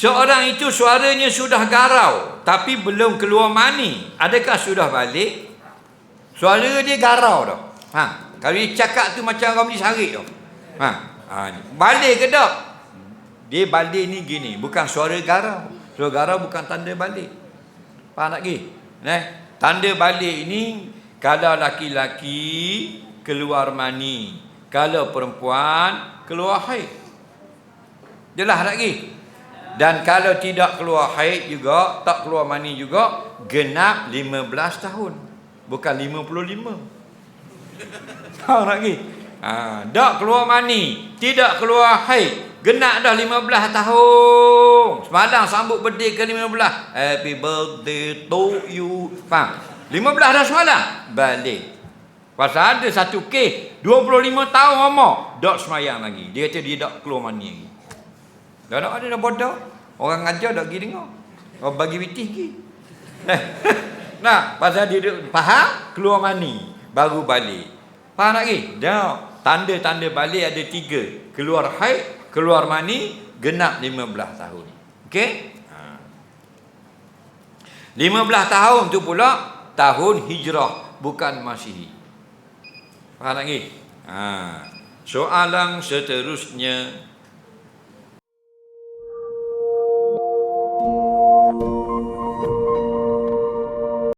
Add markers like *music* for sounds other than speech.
Seorang itu suaranya sudah garau tapi belum keluar mani. Adakah sudah balik? Suara dia garau dah. Ha, kalau dia cakap tu macam orang beli sarik tu. Ha, ha ni. balik ke tak? Dia balik ni gini, bukan suara garau. Suara garau bukan tanda balik. Faham tak lagi? Eh, tanda balik ini kalau laki-laki keluar mani, kalau perempuan keluar haid. Jelas tak lagi? Dan kalau tidak keluar haid juga, tak keluar mani juga, genap 15 tahun. Bukan 55. Tahu lagi? Ha, tak keluar mani, tidak keluar haid, genap dah 15 tahun. Semalam sambut birthday ke 15. Happy birthday to you. Faham? 15 dah semalam. Balik. Pasal ada satu kes 25 tahun umur Dok semayang lagi Dia kata dia tak keluar mani lagi Dah tak ada dah bodoh Orang ngajar tak pergi dengar Orang bagi witih pergi *laughs* Nah, pasal dia duk, faham Keluar mani Baru balik Faham tak lagi? Dah Tanda-tanda balik ada tiga Keluar haid Keluar mani Genap 15 tahun Okey? Ha. 15 tahun tu pula Tahun hijrah Bukan masihi Faham lagi? Ha. Soalan seterusnya Thank you.